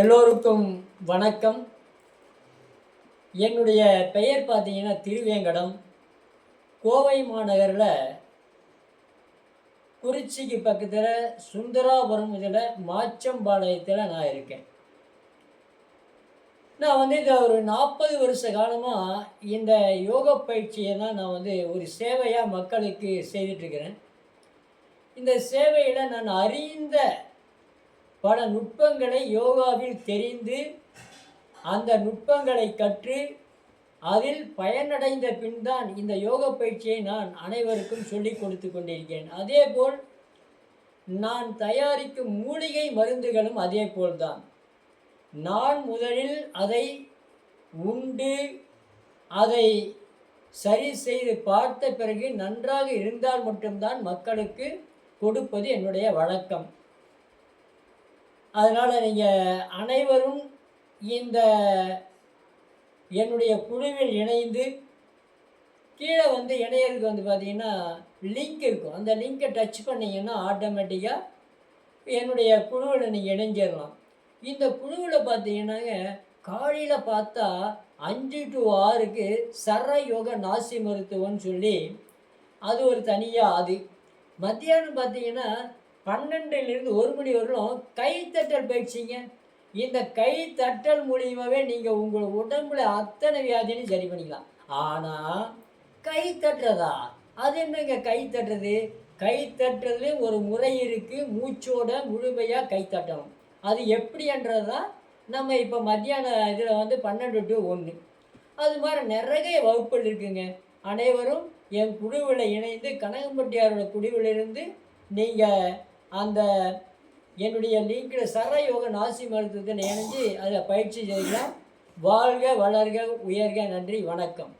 எல்லோருக்கும் வணக்கம். என்னுடைய பெயர் பார்த்தீங்கன்னா திருவேங்கடம். கோவை மாநகரில் குறிச்சிக்கு பக்கத்தில் சுந்தராபுரம் இதில் மாச்சம்பாளையத்தில் நான் இருக்கேன். நான் வந்து இந்த ஒரு நாற்பது வருஷ காலமாக இந்த யோக பயிற்சியை தான் நான் வந்து ஒரு சேவையாக மக்களுக்கு செய்துட்ருக்கிறேன் இந்த சேவையில் நான் அறிந்த பல நுட்பங்களை யோகாவில் தெரிந்து அந்த நுட்பங்களை கற்று அதில் பயனடைந்த பின் தான் இந்த யோக பயிற்சியை நான் அனைவருக்கும் சொல்லிக் கொடுத்து கொண்டிருக்கிறேன் அதேபோல் நான் தயாரிக்கும் மூலிகை மருந்துகளும் அதே போல்தான் நான் முதலில் அதை உண்டு அதை சரி செய்து பார்த்த பிறகு நன்றாக இருந்தால் மட்டும்தான் மக்களுக்கு கொடுப்பது என்னுடைய வழக்கம். அதனால் நீங்கள் அனைவரும் இந்த என்னுடைய குழுவில் இணைந்து கீழே வந்து இணையருக்கு வந்து பார்த்தீங்கன்னா லிங்க் இருக்கும். அந்த லிங்கை டச் பண்ணிங்கன்னா ஆட்டோமேட்டிக்காக என்னுடைய குழுவில் நீங்கள் இணைஞ்சிடலாம் இந்த குழுவில் பார்த்தீங்கன்னாங்க காலையில் பார்த்தா அஞ்சு டு ஆறுக்கு சர யோக நாசி மருத்துவம்னு சொல்லி அது ஒரு தனியாக அது. மத்தியானம் பார்த்தீங்கன்னா பன்னெண்டுலேருந்து ஒரு மணி வரலும் கைத்தட்டல் பயிற்சிங்க. இந்த கை தட்டல் மூலியமாகவே நீங்கள் உங்கள் உடம்புல அத்தனை வியாதியும் சரி பண்ணிக்கலாம். ஆனால் கை தட்டுறதா? அது என்னங்க கை தட்டுறது? கை தட்டுறதுலேயும் ஒரு முறை இருக்குது மூச்சோட முழுமையாக கை தட்டணும். அது எப்படின்றது தான் நம்ம இப்போ மத்தியான இதில் வந்து பன்னெண்டு டு ஒன்று அது மாதிரி நிறைய வகுப்புகள் இருக்குங்க. அனைவரும் என் குழுவில் இணைந்து கனகம்பட்டியாரோட குழுவிலிருந்து நீங்கள் அந்த என்னுடைய லிங்கில் சரயோக நாசி மருத்துவத்தை இணைஞ்சு அதில் பயிற்சி செய்கிறேன் வாழ்க வளர்க உயர்க நன்றி வணக்கம்.